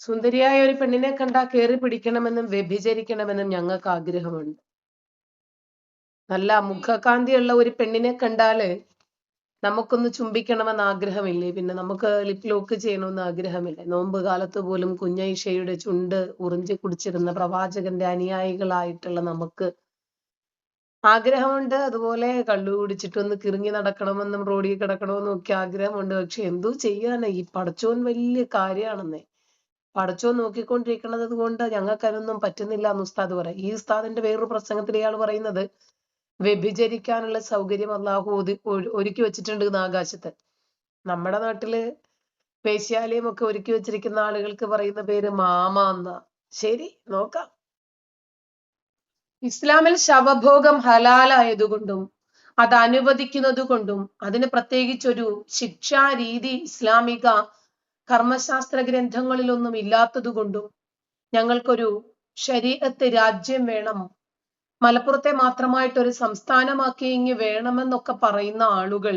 സുന്ദരിയായ ഒരു പെണ്ണിനെ കണ്ടാൽ കയറി പിടിക്കണമെന്നും വ്യഭിചരിക്കണമെന്നും ഞങ്ങൾക്ക് ആഗ്രഹമുണ്ട്. നല്ല മുഖകാന്തിയുള്ള ഒരു പെണ്ണിനെ കണ്ടാൽ നമുക്കൊന്ന് ചുംബിക്കണമെന്ന് ആഗ്രഹമില്ലേ? പിന്നെ നമുക്ക് ലിപ് ലോക്ക് ചെയ്യണമെന്ന് ആഗ്രഹമില്ലേ. നോമ്പ് കാലത്ത് പോലും കുഞ്ഞൈഷയുടെ ചുണ്ട് ഉറിഞ്ചി കുടിച്ചിരുന്ന പ്രവാചകന്റെ അനുയായികളായിട്ടുള്ള നമുക്ക് ആഗ്രഹമുണ്ട്. അതുപോലെ കള്ളു കുടിച്ചിട്ടൊന്ന് കിറങ്ങി നടക്കണമെന്നും റോഡിൽ കിടക്കണമെന്നും ഒക്കെ ആഗ്രഹമുണ്ട്. പക്ഷെ എന്തോ ചെയ്യാനാ? ഈ പടച്ചോൻ വലിയ കാര്യാണെന്നേ. പടച്ചോൻ നോക്കിക്കൊണ്ടിരിക്കുന്നത് കൊണ്ട് ഞങ്ങൾക്ക് അതൊന്നും പറ്റുന്നില്ല എന്ന് ഉസ്താദ് പറയും. ഈ ഉസ്താദിന്റെ വേറൊരു പ്രസംഗത്തിൽ ഇയാൾ പറയുന്നത് വ്യഭിചരിക്കാനുള്ള സൗകര്യം അള്ളാഹു ഒരുക്കി വെച്ചിട്ടുണ്ട് എന്ന് ആകാശത്ത്. നമ്മുടെ നാട്ടിൽ വേശ്യാലയം ഒക്കെ ഒരുക്കി വെച്ചിരിക്കുന്ന ആളുകൾക്ക് പറയുന്ന പേര് മാമ എന്നാ. ശരി നോക്കാം. ഇസ്ലാമിൽ ശവഭോഗം ഹലാലായതുകൊണ്ടും അത് അനുവദിക്കുന്നത് കൊണ്ടും അതിന് പ്രത്യേകിച്ചൊരു ശിക്ഷാരീതി ഇസ്ലാമിക കർമ്മശാസ്ത്ര ഗ്രന്ഥങ്ങളിലൊന്നും ഇല്ലാത്തതുകൊണ്ടും ഞങ്ങൾക്കൊരു ശരീരത്തെ രാജ്യം വേണം മലപ്പുറത്തെ മാത്രമായിട്ട് ഒരു സംസ്ഥാനമാക്കി ഇങ്ങ് വേണമെന്നൊക്കെ പറയുന്ന ആളുകൾ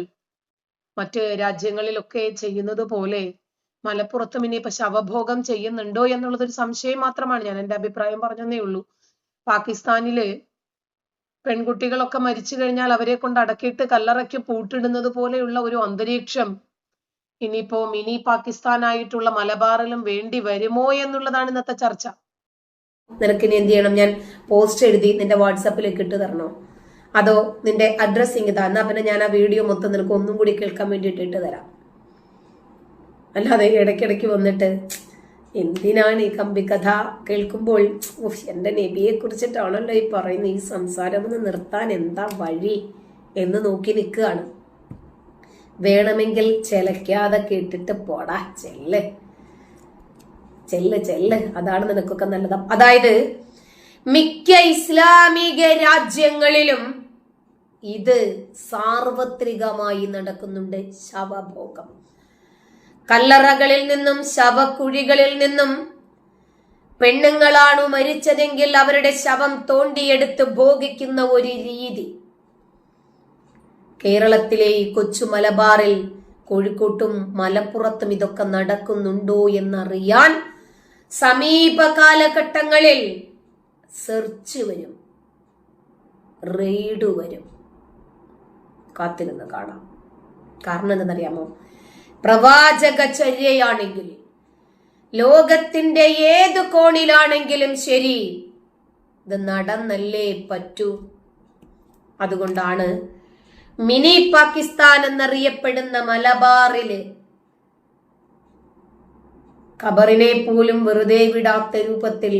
മറ്റ് രാജ്യങ്ങളിലൊക്കെ ചെയ്യുന്നത് പോലെ മലപ്പുറത്തും ഇനിയിപ്പോ ശവഭോഗം ചെയ്യുന്നുണ്ടോ എന്നുള്ളതൊരു സംശയം മാത്രമാണ്. ഞാൻ എന്റെ അഭിപ്രായം പറഞ്ഞതേ ഉള്ളൂ. പാകിസ്ഥാനിൽ പെൺകുട്ടികളൊക്കെ മരിച്ചു കഴിഞ്ഞാൽ അവരെ കൊണ്ട് അടക്കിയിട്ട് കല്ലറയ്ക്ക് പൂട്ടിടുന്നത് പോലെയുള്ള ഒരു അന്തരീക്ഷം ഇനിയിപ്പോ മിനി പാകിസ്ഥാനായിട്ടുള്ള മലബാറിലും വേണ്ടി വരുമോ എന്നുള്ളതാണ് ഇന്നത്തെ ചർച്ച. നിനക്ക് ഇനി എന്ത് ചെയ്യണം? ഞാൻ പോസ്റ്റ് എഴുതി നിന്റെ വാട്സാപ്പിലേക്ക് ഇട്ട് തരണോ? അതോ നിന്റെ അഡ്രസ് ഇങ്ങ് താ. എന്നാ പിന്നെ ഞാൻ ആ വീഡിയോ മൊത്തം നിനക്ക് ഒന്നും കൂടി കേൾക്കാൻ വേണ്ടിയിട്ട് ഇട്ട് തരാം. അല്ലാതെ ഇടയ്ക്കിടയ്ക്ക് വന്നിട്ട് എന്തിനാണ് ഈ കമ്പി കഥ കേൾക്കുമ്പോൾ? എന്റെ നബിയെ കുറിച്ചിട്ടാണല്ലോ ഈ പറയുന്ന ഈ സംസാരം. ഒന്ന് നിർത്താൻ എന്താ വഴി എന്ന് നോക്കി നിൽക്കുകയാണ്. വേണമെങ്കിൽ ചെലക്കാതെ കേട്ടിട്ട് പോടാ ചെല്ല്. ചെല്ല് ചെല്ല്. അതാണ് നിനക്കൊക്കെ നല്ലത്. അതായത് മിക്ക ഇസ്ലാമിക രാജ്യങ്ങളിലും ഇത് സാർവത്രികമായി നടക്കുന്നുണ്ട് ശവഭോഗം. കല്ലറകളിൽ നിന്നും ശവക്കുഴികളിൽ നിന്നും പെണ്ണുങ്ങളാണു മരിച്ചതെങ്കിൽ അവരുടെ ശവം തോണ്ടിയെടുത്ത് ഭോഗിക്കുന്ന ഒരു രീതി. കേരളത്തിലെ ഈ കൊച്ചു മലബാറിൽ കോഴിക്കോട്ടും മലപ്പുറത്തും ഇതൊക്കെ നടക്കുന്നുണ്ടോ എന്നറിയാൻ സമീപ കാലഘട്ടങ്ങളിൽ സെർച്ച് വരും. റെയ്ഡ് വരും. കാത്തിരുന്ന് കാണാം. കാരണം എന്തെന്നറിയാമോ പ്രവാചക ചര്യയാണെങ്കിൽ ലോകത്തിന്റെ ഏത് കോണിലാണെങ്കിലും ശരി ഇത് നടന്നല്ലേ പറ്റൂ? അതുകൊണ്ടാണ് മിനി പാകിസ്ഥാൻ എന്നറിയപ്പെടുന്ന മലബാറിൽ ഖബറിനെ പോലും വെറുതെ വിടാത്ത രൂപത്തിൽ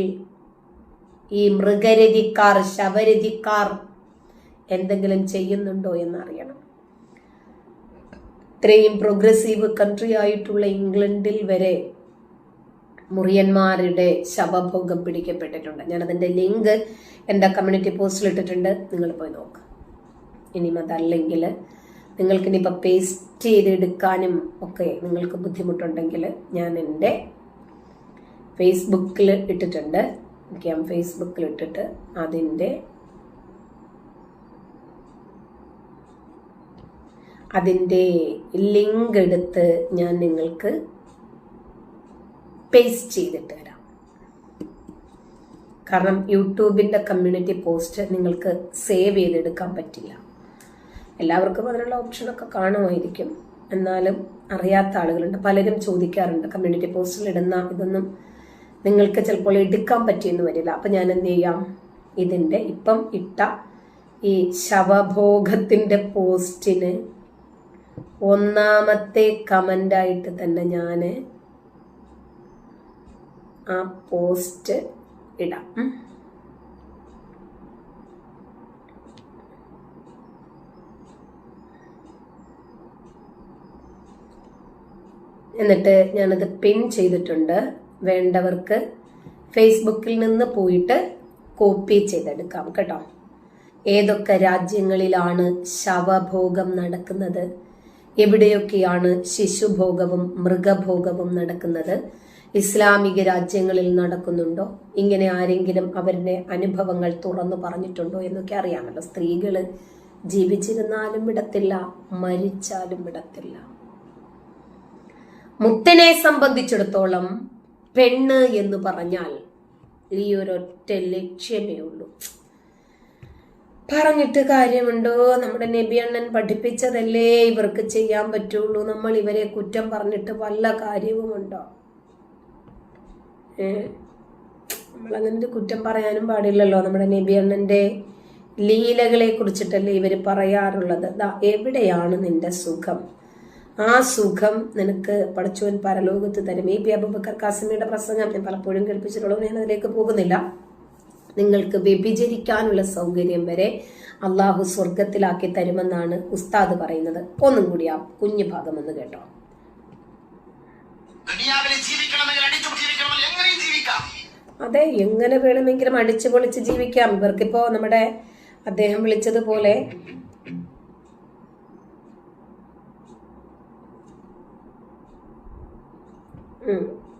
ഈ മൃഗരതിക്കാർ ശവരതിക്കാർ എന്തെങ്കിലും ചെയ്യുന്നുണ്ടോ എന്നറിയണം. ഇത്രയും പ്രോഗ്രസീവ് കൺട്രി ആയിട്ടുള്ള ഇംഗ്ലണ്ടിൽ വരെ മുറിയന്മാരുടെ ശവഭോഗം പിടിക്കപ്പെട്ടിട്ടുണ്ട്. ഞാൻ അതിന്റെ ലിങ്ക് എന്റെ കമ്മ്യൂണിറ്റി പോസ്റ്റിൽ ഇട്ടിട്ടുണ്ട്. നിങ്ങൾ പോയി നോക്ക്. ഇനിയും അതല്ലെങ്കിൽ നിങ്ങൾക്ക് ഇനിയിപ്പോൾ പേസ്റ്റ് ചെയ്തെടുക്കാനും ഒക്കെ നിങ്ങൾക്ക് ബുദ്ധിമുട്ടുണ്ടെങ്കിൽ ഞാൻ എന്റെ ഫേസ്ബുക്കിൽ ഇട്ടിട്ടുണ്ട്. ഓക്കെ ഞാൻ ഫേസ്ബുക്കിൽ ഇട്ടിട്ട് അതിന്റെ അതിന്റെ ലിങ്ക് എടുത്ത് ഞാൻ നിങ്ങൾക്ക് പേസ്റ്റ് ചെയ്തിട്ട് തരാം. കാരണം യൂട്യൂബിന്റെ കമ്മ്യൂണിറ്റി പോസ്റ്റ് നിങ്ങൾക്ക് സേവ് ചെയ്തെടുക്കാൻ പറ്റില്ല. എല്ലാവർക്കും അതിനുള്ള ഓപ്ഷനൊക്കെ കാണുമായിരിക്കും. എന്നാലും അറിയാത്ത ആളുകളുണ്ട്. പലരും ചോദിക്കാറുണ്ട്. കമ്മ്യൂണിറ്റി പോസ്റ്റിൽ ഇടുന്ന ഇതൊന്നും നിങ്ങൾക്ക് ചിലപ്പോൾ എടുക്കാൻ പറ്റിയെന്ന് വരില്ല. അപ്പം ഞാൻ എന്ത് ചെയ്യാം? ഇതിന്റെ ഇപ്പം ഇട്ട ഈ ശവഭോഗത്തിന്റെ പോസ്റ്റിന് ഒന്നാമത്തെ കമന്റായിട്ട് തന്നെ ഞാൻ ആ പോസ്റ്റ് ഇടാം. എന്നിട്ട് ഞാനത് പിൻ ചെയ്തിട്ടുണ്ട്. വേണ്ടവർക്ക് ഫേസ്ബുക്കിൽ നിന്ന് പോയിട്ട് കോപ്പി ചെയ്തെടുക്കാം കേട്ടോ. ഏതൊക്കെ രാജ്യങ്ങളിലാണ് ശവഭോഗം നടക്കുന്നത്? എവിടെയൊക്കെയാണ് ശിശുഭോഗവും മൃഗഭോഗവും നടക്കുന്നത്? ഇസ്ലാമിക രാജ്യങ്ങളിൽ നടക്കുന്നുണ്ടോ? ഇങ്ങനെ ആരെങ്കിലും അവരുടെ അനുഭവങ്ങൾ തുറന്നു പറഞ്ഞിട്ടുണ്ടോ എന്നൊക്കെ അറിയാമല്ലോ. സ്ത്രീകൾ ജീവിച്ചിരുന്നാലും വിടത്തില്ല മരിച്ചാലും വിടത്തില്ല. മുത്തിനെ സംബന്ധിച്ചിടത്തോളം പെണ്ണ് എന്ന് പറഞ്ഞാൽ ഈ ഒരൊറ്റ ലക്ഷ്യമേ ഉള്ളൂ. പറഞ്ഞിട്ട് കാര്യമുണ്ടോ? നമ്മുടെ നബി അണ്ണൻ പഠിപ്പിച്ചതല്ലേ ഇവർക്ക് ചെയ്യാൻ പറ്റുള്ളൂ? നമ്മൾ ഇവരെ കുറ്റം പറഞ്ഞിട്ട് വല്ല കാര്യവുമുണ്ടോ? നമ്മളങ്ങനെ ഒരു കുറ്റം പറയാനും പാടില്ലല്ലോ. നമ്മുടെ നബി അണ്ണന്റെ ലീലകളെ കുറിച്ചിട്ടല്ലേ ഇവർ പറയാറുള്ളത്. എവിടെയാണ് നിന്റെ സുഖം? ആ സുഖം നിനക്ക് പടച്ചോൻ പരലോകത്ത് തരും. എ പി അബുബക്കർ കാസിമിയുടെ പ്രസംഗം ഞാൻ പലപ്പോഴും കേൾപ്പിച്ചിട്ടുള്ളത് ഞാൻ അതിലേക്ക് പോകുന്നില്ല. നിങ്ങൾക്ക് വ്യഭിചരിക്കാനുള്ള സൗകര്യം വരെ അള്ളാഹു സ്വർഗത്തിലാക്കി തരുമെന്നാണ് ഉസ്താദ് പറയുന്നത്. ഒന്നും കൂടി ആ കുഞ്ഞു ഭാഗം ഒന്ന് കേട്ടോ. അതെ എങ്ങനെ വേണമെങ്കിലും അടിച്ചു പൊളിച്ച് ജീവിക്കാം. ഇവർക്കിപ്പോ നമ്മുടെ അദ്ദേഹം വിളിച്ചതുപോലെ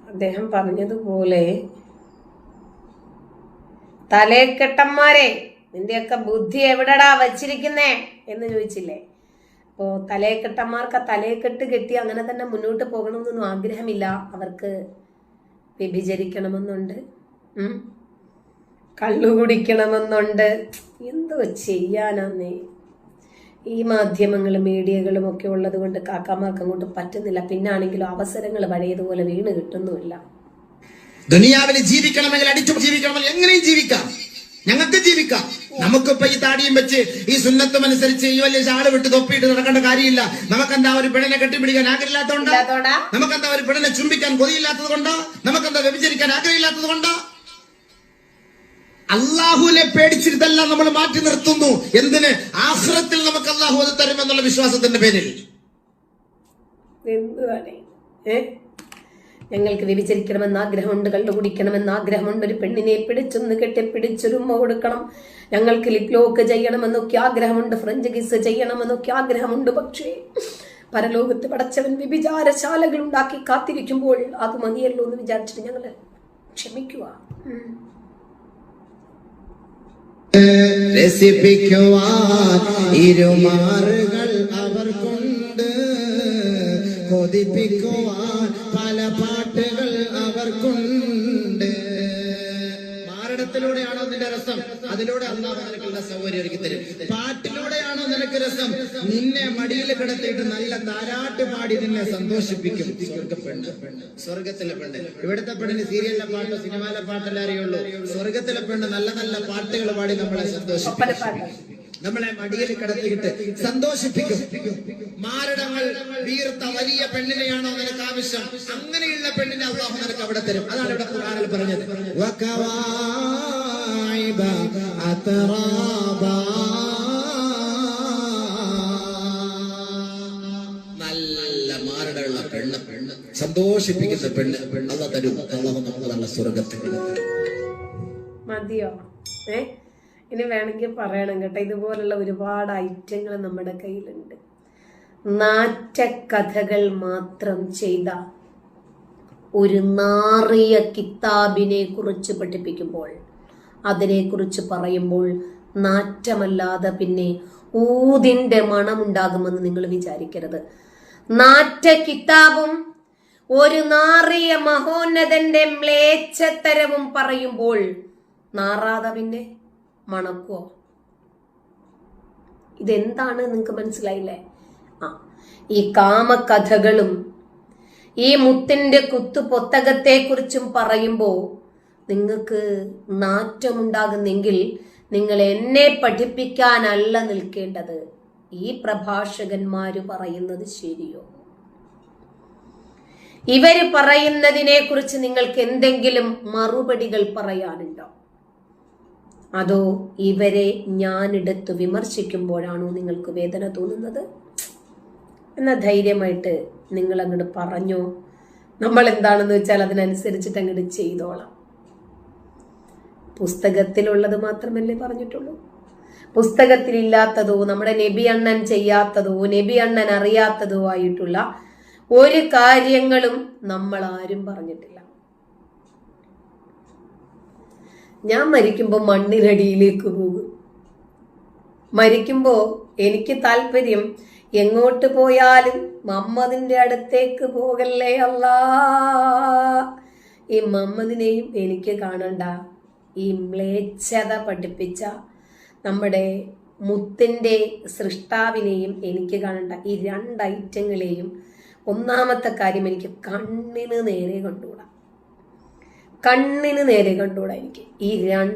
അദ്ദേഹം പറഞ്ഞതുപോലെ തലേക്കെട്ടന്മാരെ നിന്റെയൊക്കെ ബുദ്ധി എവിടെടാ വച്ചിരിക്കുന്നേ? എന്ന് ചോദിച്ചില്ലേ. അപ്പോൾ തലേക്കെട്ടന്മാർക്ക് ആ തലേക്കെട്ട് കെട്ടി അങ്ങനെ തന്നെ മുന്നോട്ട് പോകണമെന്നൊന്നും ആഗ്രഹമില്ല. അവർക്ക് വ്യഭിചരിക്കണമെന്നുണ്ട്. കള്ളു കുടിക്കണമെന്നുണ്ട്. എന്തോ ചെയ്യാനാന്നേ. ഈ മാധ്യമങ്ങളും മീഡിയകളും ഒക്കെ ഉള്ളത് കൊണ്ട് കാക്കാമാർക്ക് അങ്ങോട്ട് പറ്റുന്നില്ല. പിന്നാണെങ്കിലും അവസരങ്ങൾ പഴയതുപോലെ വീണ് കിട്ടുന്നുമില്ല. ദുനിയാവിൽ ജീവിക്കണമെങ്കിൽ അടിച്ചു ജീവിക്കണമെങ്കിൽ എങ്ങനെയും ജീവിക്കാം. ഞങ്ങൾക്ക് ജീവിക്കാം. നമുക്കിപ്പോ ഈ താടിയും വെച്ച് ഈ സുന്നത്തും അനുസരിച്ച് ഈ വലിയ ചാട് വിട്ട് തൊപ്പിയിട്ട് നടക്കേണ്ട കാര്യമില്ല. നമുക്കെന്താ ഒരു പെണ്ണിനെ കെട്ടിപ്പിടിക്കാൻ ആഗ്രഹമില്ലാത്തതുകൊണ്ടോ നമുക്ക് നമുക്കെന്താ ഒരു പെണ്ണിനെ ചുംബിക്കാൻ കൊതിയില്ലാത്തത് കൊണ്ടോ നമുക്കെന്താ വ്യഭിചരിക്കാൻ ആഗ്രഹമില്ലാത്തത് കൊണ്ടോ അള്ളാഹുവിനെ പേടിച്ചിട്ട് നമ്മൾ മാറ്റി നിർത്തുന്നു. എന്തിന്? ആഹ്റത്തിൽ നമുക്ക് അള്ളാഹു അത് തരുമെന്നുള്ള വിശ്വാസത്തിന്റെ പേരിൽ. ഞങ്ങൾക്ക് വ്യഭിചരിക്കണമെന്ന് ആഗ്രഹമുണ്ട് കണ്ടുപിടിക്കണമെന്ന് ആഗ്രഹമുണ്ട്. ഒരു പെണ്ണിനെ പിടിച്ചൊന്ന് കെട്ടിപ്പിടിച്ചൊരുമ്മ കൊടുക്കണം. ഞങ്ങൾക്ക് ലിപ് ലോക്ക് ചെയ്യണമെന്നൊക്കെ ആഗ്രഹമുണ്ട് ഫ്രഞ്ച് കിസ് ചെയ്യണമെന്നൊക്കെ ആഗ്രഹമുണ്ട്. പക്ഷേ പരലോകത്ത് പടച്ചവൻ വിഭിചാരശാലകൾ ഉണ്ടാക്കി കാത്തിരിക്കുമ്പോൾ അത് മതിയല്ലോ എന്ന് വിചാരിച്ചിട്ട് ഞങ്ങൾ ക്ഷമിക്കുക. രസിപ്പിക്കുവാൻ ഇരുമാറുകൾ അവർക്കുണ്ട്. കൊതിപ്പിക്കുവാൻ പല പാട്ടുകൾ മാരടത്തിലൂടെയാണോ നിന്റെ രസം? അതിലൂടെ അള്ളാഹു നിനക്കുള്ള സൗകര്യം ഒരുക്കി തരും. പാട്ടിലൂടെയാണോ നിനക്ക് രസം? നിന്നെ മടിയിൽ കിടത്തിയിട്ട് നല്ല താരാട്ട് പാടി നിന്നെ സന്തോഷിപ്പിക്കും. സ്വർഗ പെണ്ണ്. സ്വർഗത്തിലെ പെണ്ണ്. ഇവിടുത്തെ പെണ്ണിന് സീരിയലിലെ പാട്ടോ സിനിമയിലെ പാട്ടല്ലേ അറിയുള്ളൂ? സ്വർഗത്തിലെ പെണ്ണ് നല്ല നല്ല പാട്ടുകൾ പാടി നമ്മളെ സന്തോഷിപ്പിക്കും. നമ്മളെ മടിയിൽ കിടത്തിയിട്ട് സന്തോഷിപ്പിക്കും. മാരടങ്ങൾ വീർത്ത വലിയ പെണ്ണിനെയാണോ നിനക്ക് ആവശ്യം? അങ്ങനെയുള്ള പെണ്ണിനെ അള്ളാഹു നിനക്ക് അവിടെ തരും. അതാണ് ഇവിടെ ഖുർആനിൽ പറഞ്ഞത്. നല്ല മാരടുള്ള പെണ്ണ്. പെണ്ണ് സന്തോഷിപ്പിക്കുന്ന പെണ്ണ് അള്ള തരും. അള്ളാഹു നമ്മളെ സ്വർഗത്തിൽ മതിയോ? ഏ? ഇനി വേണമെങ്കിൽ പറയണം കേട്ടോ. ഇതുപോലുള്ള ഒരുപാട് ഐറ്റങ്ങൾ നമ്മുടെ കയ്യിലുണ്ട്. നാറ്റക്കഥകൾ മാത്രം ചെയ്ത ഒരു നാറിയ കിതാബിനെ കുറിച്ച് പഠിപ്പിക്കുമ്പോൾ അതിനെക്കുറിച്ച് പറയുമ്പോൾ നാറ്റമല്ലാതെ പിന്നെ ഊതിന്റെ മണമുണ്ടാകുമെന്ന് നിങ്ങൾ വിചാരിക്കരുത്. നാറ്റ കിതാബും ഒരു നാറിയ മഹോന്നതന്റെ മ്ലേച്ഛത്തരവും പറയുമ്പോൾ നാറാതെ പിന്നെ മണക്കുവോ? ഇതെന്താണ് നിങ്ങൾക്ക് മനസ്സിലായില്ലേ? ആ ഈ കാമകഥകളും ഈ മുത്തിന്റെ കുത്തു പറയുമ്പോൾ നിങ്ങൾക്ക് നാറ്റമുണ്ടാകുന്നെങ്കിൽ നിങ്ങൾ എന്നെ പഠിപ്പിക്കാനല്ല നിൽക്കേണ്ടത്. ഈ പ്രഭാഷകന്മാര് പറയുന്നത് ശരിയോ? ഇവർ പറയുന്നതിനെ കുറിച്ച് നിങ്ങൾക്ക് എന്തെങ്കിലും മറുപടികൾ പറയാനുണ്ടോ? അതോ ഇവരെ ഞാനെടുത്ത് വിമർശിക്കുമ്പോഴാണോ നിങ്ങൾക്ക് വേദന തോന്നുന്നത്? എന്നാൽ ധൈര്യമായിട്ട് നിങ്ങൾ അങ്ങോട്ട് പറഞ്ഞോ. നമ്മൾ എന്താണെന്ന് വെച്ചാൽ അതിനനുസരിച്ചിട്ട് അങ്ങോട്ട് ചെയ്തോളാം. പുസ്തകത്തിലുള്ളത് മാത്രമല്ലേ പറഞ്ഞിട്ടുള്ളൂ. പുസ്തകത്തിലില്ലാത്തതോ നമ്മുടെ നബി അണ്ണൻ ചെയ്യാത്തതോ നബി അണ്ണൻ അറിയാത്തതോ ആയിട്ടുള്ള ഒരു കാര്യങ്ങളും നമ്മൾ ആരും പറഞ്ഞിട്ടില്ല. ഞാൻ മരിക്കുമ്പോൾ മണ്ണിനടിയിലേക്ക് പോകും. മരിക്കുമ്പോൾ എനിക്ക് താല്പര്യം എങ്ങോട്ട് പോയാലും മമ്മദിന്റെ അടുത്തേക്ക് പോകല്ലേ അല്ല. ഈ മമ്മദിനെയും എനിക്ക് കാണണ്ട. ഈ മ്ലേച്ഛത പഠിപ്പിച്ച നമ്മുടെ മുത്തിന്റെ സൃഷ്ടാവിനെയും എനിക്ക് കാണണ്ട. ഈ രണ്ട് ഐറ്റങ്ങളെയും ഒന്നാമത്തെ കാര്യം എനിക്ക് കണ്ണിന് നേരെ കണ്ടുകൂടാ കണ്ണിന് നേരെ കണ്ടുകൂടാ എനിക്ക്? ഈ രണ്ട്